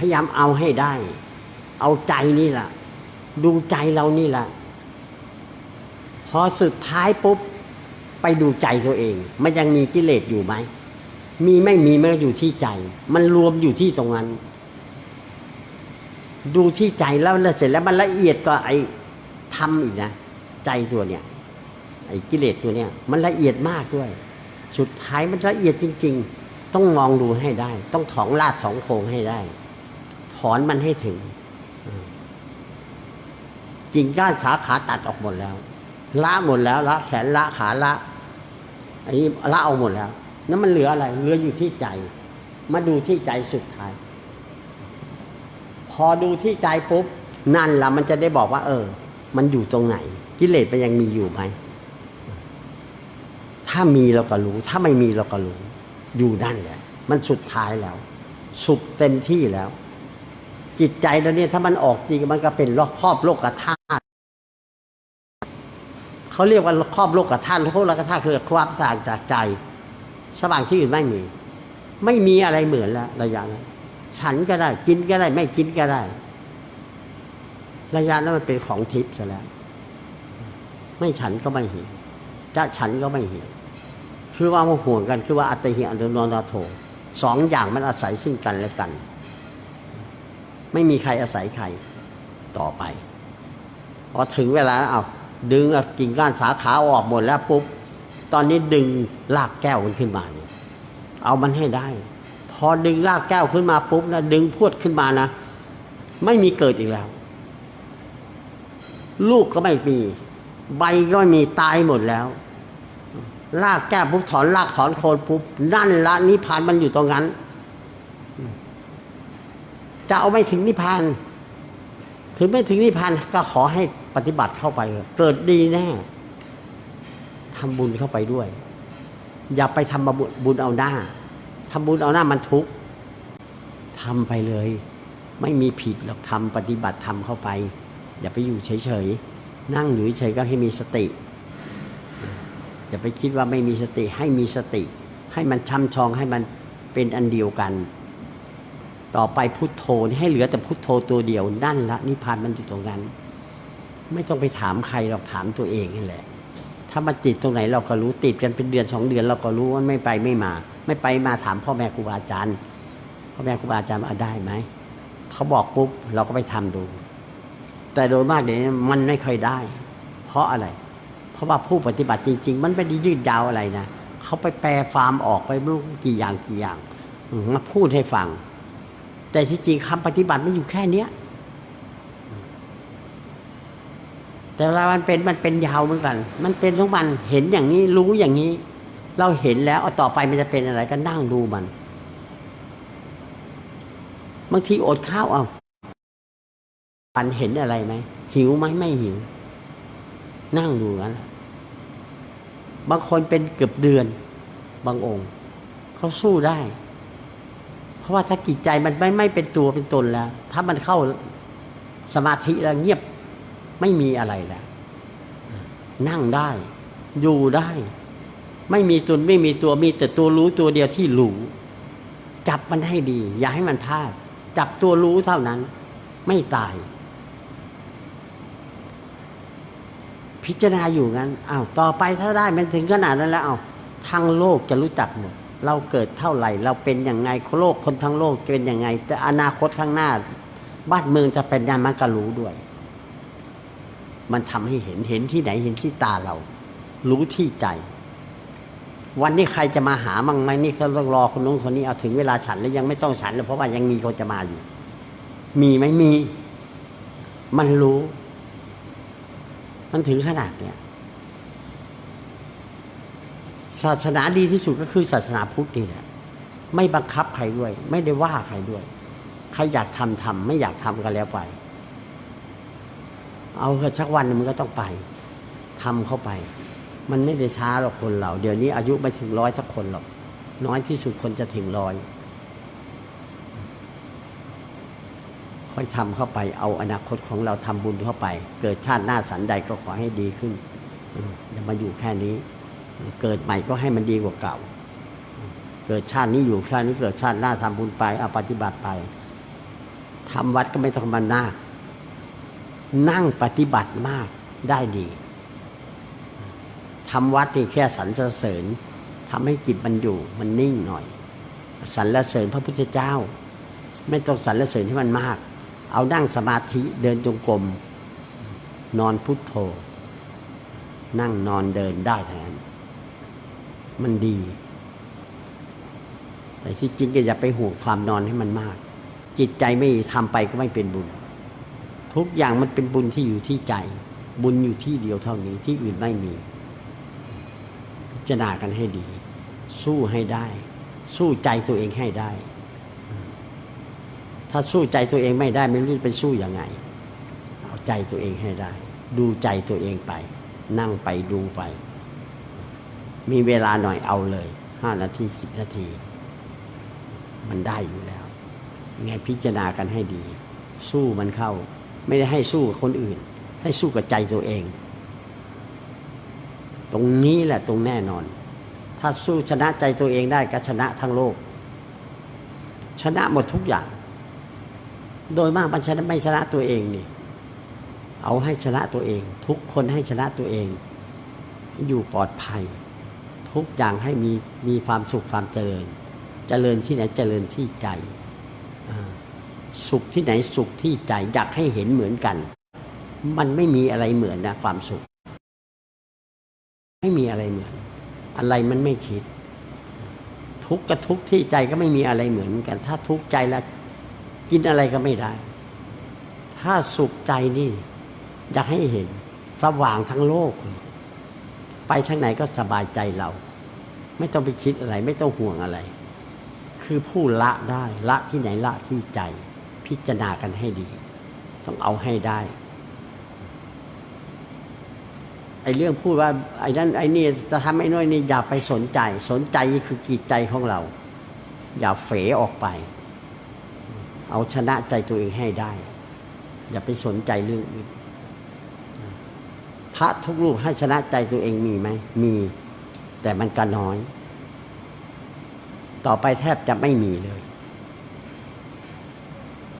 พยายามเอาให้ได้ เอาใจนี่แหละดูใจเรานี่แหละพอสุดท้ายปุ๊บไปดูใจตัวเอง มันยังมีกิเลสอยู่ไหม มีไม่มีมันอยู่ที่ใจ มันรวมอยู่ที่ตรงนั้น ดูที่ใจแล้วแล้วเสร็จแล้วมันละเอียดก็ไอ้ทำอีกนะ ใจตัวเนี้ยไอ้กิเลสตัวเนี้ยมันละเอียดมากด้วย สุดท้ายมันละเอียดจริง ๆ ต้องมองดูให้ได้ ต้องถองลาดถองโคงให้ได้ ถอนมันให้ถึงกิ่งก้านสาขาตัดออกหมดแล้ว ละหมดแล้วละแขนละขาละอันนี้ละเอาหมดแล้วนั่นมันเหลืออะไร เหลืออยู่ที่ใจ มาดูที่ใจสุดท้าย พอดูที่ใจปุ๊บนั่นละมันจะได้บอกว่า เออ มันอยู่ตรงไหน กิเลสมันยังมีอยู่ไหมถ้ามีเราก็รู้ ถ้าไม่มีเราก็รู้ อยู่นั่นแหละ มันสุดท้ายแล้ว สุขเต็มที่แล้ว จิตใจเราเนี่ยถ้ามันออกจริงมันก็เป็นรอบครอบโลกธาตุเขาเรียกว่าครอบโลกธาตุโลกธาตุคือความสว่างจากใจ สว่างที่อื่นไม่มี ไม่มีอะไรเหมือนแล้วระยะนั้นฉันก็ได้กินก็ได้ ไม่กินก็ได้ ระยะนั้นมันเป็นของทิพย์ซะแล้ว ไม่ฉันก็ไม่หิวจะฉันก็ไม่หิวคือว่ามาห่วงกันคือว่าอัตหิอัตโนนาโถสองอย่างมันอาศัยซึ่งกันและกัน ไม่มีใครอาศัยใครต่อไปพอถึงเวลาเอาดึงกิ่งก้านสาขาออกหมดแล้วปุ๊บ ตอนนี้ดึงลากแก้วมันขึ้นมาเนี่ยเอามันให้ได้ พอดึงลากแก้วขึ้นมาปุ๊บนะดึงพวดขึ้นมานะ ไม่มีเกิดอีกแล้ว ลูกก็ไม่มี ใบก็ไม่มีตายหมดแล้วลากแก้วปุ๊บถอนลากถอนโคนปุ๊บนั่นละนิพพานมันอยู่ตรงนั้น จะเอาไม่ถึงนิพพาน ถึงไม่ถึงนิพพานก็ขอให้ปฏิบัติเข้าไป เกิดดีแน่ทำบุญเข้าไปด้วย อย่าไปทำบุญเอาหน้าทำบุญเอาหน้ามันทุกข์ทำไปเลย ไม่มีผิดหรอกทำปฏิบัติทำเข้าไป อย่าไปอยู่เฉยๆนั่งอยู่เฉยก็ให้มีสติอย่าไปคิดว่าไม่มีสติให้มีสติ ให้มันช่ำชองให้มันเป็นอันเดียวกัน ต่อไปพุทโธนี่ให้เหลือแต่พุทโธตัวเดียวนั่นละนิพพานมันอยู่ตรงนั้น ไม่ต้องไปถามใครหรอกถามตัวเองนี่แหละ ถ้ามันติดตรงไหนเราก็รู้ติดกันเป็นเดือนสองเดือนเราก็รู้ว่าไม่ไปไม่มา ไม่ไปมาถามพ่อแม่ครูบาอาจารย์พ่อแม่ครูบาอาจารย์ว่าได้ไหมเขาบอกปุ๊บเราก็ไปทำดู แต่โดยมากเดี๋ยวนี้มันไม่ค่อยได้ เพราะอะไร เพราะว่าผู้ปฏิบัติจริง ๆ มันไม่ได้ยืดยาวอะไรนะเขาไปแปลฟาร์มออกไปไม่รู้กี่อย่างกี่อย่างมาพูดให้ฟัง แต่ที่จริงคำปฏิบัติมันอยู่แค่เนี้ย แต่เวลามันเป็นมันเป็นยาวเหมือนกัน มันเป็นของมันเห็นอย่างนี้รู้อย่างนี้ เราเห็นแล้วเอาต่อไปมันจะเป็นอะไรก็นั่งดูมัน บางทีอดข้าวเอาปันเห็นอะไรไหมหิวไหมไม่หิว นั่งดูนั้นแหละบางคนเป็นเกือบเดือน บางองค์เขาสู้ได้ ราะว่าถ้ากิจใจมันไม่ไม่เป็นตัวเป็นตนแล้ว ถ้ามันเข้าสมาธิแล้วเงียบไม่มีอะไรแล้ว นั่งได้ อยู่ได้ ไม่มีตนไม่มีตัวมีแต่ตัวรู้ตัวเดียวที่รู้จับมันให้ดี อย่าให้มันพลาด จับตัวรู้เท่านั้น ไม่ตาย พิจารณาอยู่งั้นอ้าวต่อไปถ้าได้มันถึงขนาดนั้นแล้วอ้าทั้งโลกจะรู้จักหมด เราเกิดเท่าไหร่ เราเป็นยังไงโลกคนทั้งโลกเป็นยังไง แต่อนาคตข้างหน้า บ้านเมืองจะเป็นยังไงมันก็รู้ด้วย มันทำให้เห็นเห็นที่ไหนเห็นที่ตาเรา รู้ที่ใจ วันนี้ใครจะมาหามั่งไหมนี่เขาต้องรอคนนู้นคนนี้เอาถึงเวลาฉันแล้วยังไม่ต้องฉันแล้วเพราะว่ายังมีคนจะมาอยู่ มีไหมมี มันรู้ มันถึงขนาดเนี้ย ศาสนาดีที่สุดก็คือศาสนาพุทธนี่แหละไม่บังคับใครด้วย ไม่ได้ว่าใครด้วย ใครอยากทำทำไม่อยากทำก็แล้วไป เอาเถอะสักวันมึงมันก็ต้องไปทำเข้าไป มันไม่ได้ช้าหรอกคนเราเดี๋ยวนี้อายุไม่ถึงร้อยสักคนหรอกน้อยที่สุดคนจะถึงร้อยค่อยทำเข้าไป เอาอนาคตของเราทำบุญเข้าไป เกิดชาติหน้าสันใดก็ขอให้ดีขึ้นอย่ามาอยู่แค่นี้ เกิดใหม่ก็ให้มันดีกว่าเก่า เกิดชาตินี้อยู่ชาตินี้เกิดชาติหน้าทำบุญไปเอาปฏิบัติไปทำวัดก็ไม่ต้องมานานั่งปฏิบัติมากได้ดีทำวัดนี่แค่สรรเสริญทำให้จิตมันอยู่มันนิ่งหน่อยสรรเสริญพระพุทธเจ้า ไม่ต้องสรรเสริญที่มันมาก เอานั่งสมาธิเดินจงกรมนอนพุทโธ นั่งนอนเดินได้ทั้งนั้น มันดี แต่ที่จริงก็อย่าไปห่วงความนอนให้มันมาก จิตใจไม่ทำไปก็ไม่เป็นบุญ ทุกอย่างมันเป็นบุญที่อยู่ที่ใจ บุญอยู่ที่เดียวเท่านี้ที่อื่นไม่มี พิจารณากันให้ดี สู้ให้ได้ สู้ใจตัวเองให้ได้ ถ้าสู้ใจตัวเองไม่ได้ไม่รู้จะไปสู้ยังไง เอาใจตัวเองให้ได้ ดูใจตัวเองไป นั่งไปดูไป มีเวลาหน่อยเอาเลยห้านาทีสิบนาที มันได้อยู่แล้วยังไงพิจารณากันให้ดี สู้มันเข้า ไม่ได้ให้สู้กับคนอื่น ให้สู้กับใจตัวเอง ตรงนี้แหละตรงแน่นอน ถ้าสู้ชนะใจตัวเองได้ก็ชนะทั้งโลก ชนะหมดทุกอย่าง โดยมากมันชนะไม่ชนะตัวเองนี่เอาให้ชนะตัวเอง ทุกคนให้ชนะตัวเอง อยู่ปลอดภัย ทุกอย่างให้มีมีความสุขความเจริญ เจริญที่ไหนเจริญที่ใจ สุขที่ไหนสุขที่ใจอยากให้เห็นเหมือนกัน มันไม่มีอะไรเหมือนนะความสุข ไม่มีอะไรเหมือน อะไรมันไม่คิด ทุกข์กับทุกข์ที่ใจก็ไม่มีอะไรเหมือนกัน ถ้าทุกข์ใจแล้วกินอะไรก็ไม่ได้ ถ้าสุขใจนี่อยากให้เห็นสว่างทั้งโลก ไปทางไหนก็สบายใจเรา ไม่ต้องไปคิดอะไร ไม่ต้องห่วงอะไร คือผู้ละได้ละที่ไหนละที่ใจ พิจารณากันให้ดี ต้องเอาให้ได้ไอ้เรื่องพูดว่าไอ้นั่นไอ้นี่จะทำไอ้น้อยนี่อย่าไปสนใจ สนใจคือจิตใจของเรา อย่าเฝออกไป เอาชนะใจตัวเองให้ได้ อย่าไปสนใจเรื่องอื่น พระทุกรูปให้ชนะใจตัวเองมีไหมมี แต่มันก็น้อย ต่อไปแทบจะไม่มีเลย